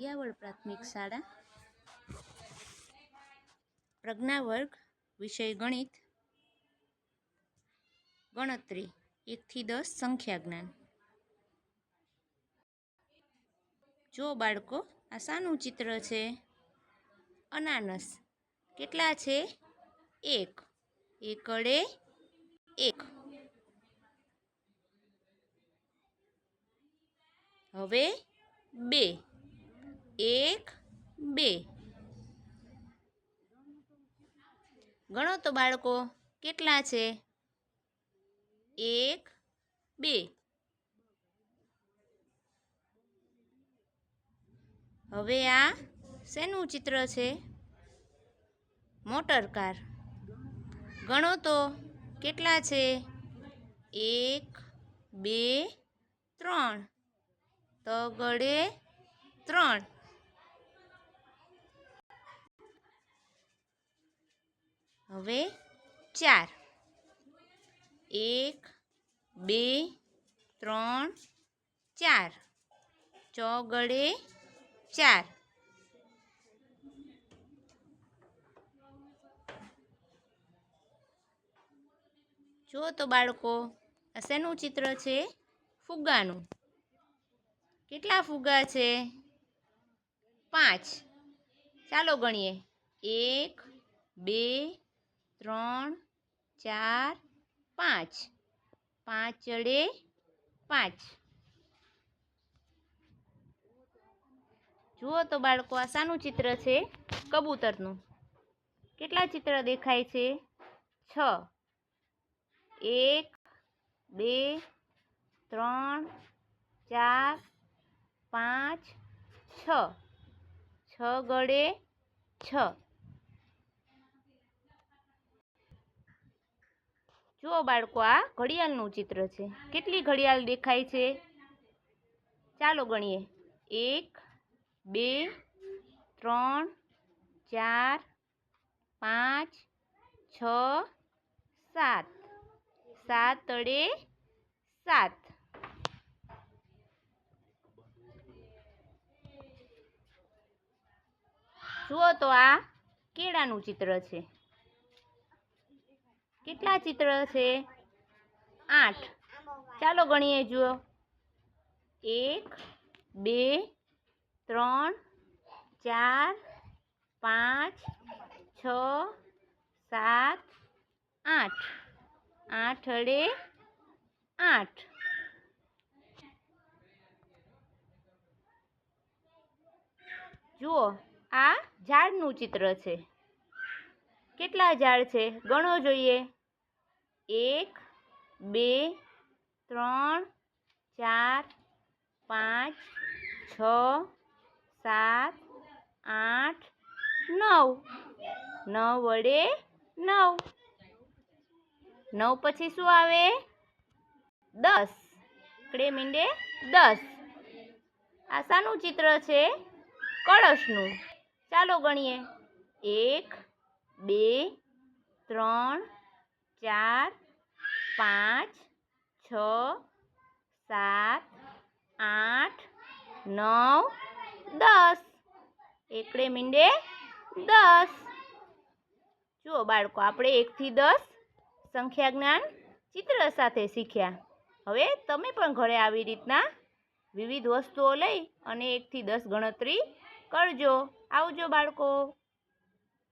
પિયાવળ પ્રાથમિક શાળા. પ્રજ્ઞા વર્ગ વિષય ગણિત. ગણતરી એકથી દસ સંખ્યા જ્ઞાન. જો બાળકો આ શાનું ચિત્ર છે? અનાનસ. કેટલા છે? એક. એકડે એક. હવે બે. એક, બે. ગણો તો બાળકો, કેટલા છે? એક, બે. હવે આ શેનું ચિત્ર છે? Motor car. ગણો તો કેટલા છે? એક, બે, ત્રણ. તગડે ત્રણ. હવે ચાર. એક, બે, ત્રણ, ચાર. ચોગડે ચાર. જો તો બાળકો, આ શેનું ચિત્ર છે? ફુગ્ગાનું. કેટલા ફુગ્ગા છે? પાંચ. ચાલો ગણીએ. એક, બે ત્રણ, ચાર, પાંચ. પાંચડે પાંચ. જુઓ તો બાળકો, આ શાનું ચિત્ર છે કબૂતરનું. કેટલા ચિત્ર દેખાય છે? છ. એક, બે, ત્રણ, ચાર, પાંચ, છ. છ ગળે છ. જુઓ બાળકો, આ ઘડિયાળનું ચિત્ર છે. કેટલી ઘડિયાળ દેખાય છે? ચાલો ગણીએ. એક, બે, ત્રણ, ચાર, પાંચ, છ, સાત. સાત અડે સાત. જુઓ તો આ કેળાનું ચિત્ર છે. કેટલા ચિત્ર છે? આઠ. ચાલો ગણીએ, જુઓ. એક, બે, ત્રણ, ચાર, પાંચ, છ, સાત, આઠ. આઠ અડે આઠ. જુઓ, આ ઝાડનું ચિત્ર છે. કેટલા ઝાડ છે? ગણો જોઈએ. એક, બે, ત્રણ, ચાર, પાંચ, છ, સાત, આઠ, નવ. નવ વડે નવ. નવ પછી શું આવે? દસ. કડે મીંડે દસ. આ શાનું ચિત્ર છે કળશનું. ચાલો ગણીએ. એક બે, ત્રણ, ચાર, પાંચ, છ, સાત, આઠ, નવ, દસ. એકડે મીંડે દસ. જુઓ બાળકો, આપણે એકથી દસ સંખ્યા જ્ઞાન ચિત્ર સાથે શીખ્યા. હવે તમે પણ ઘરે આવી રીતના વિવિધ વસ્તુઓ લઈ અને એકથી દસ ગણતરી કરજો. આવજો બાળકો.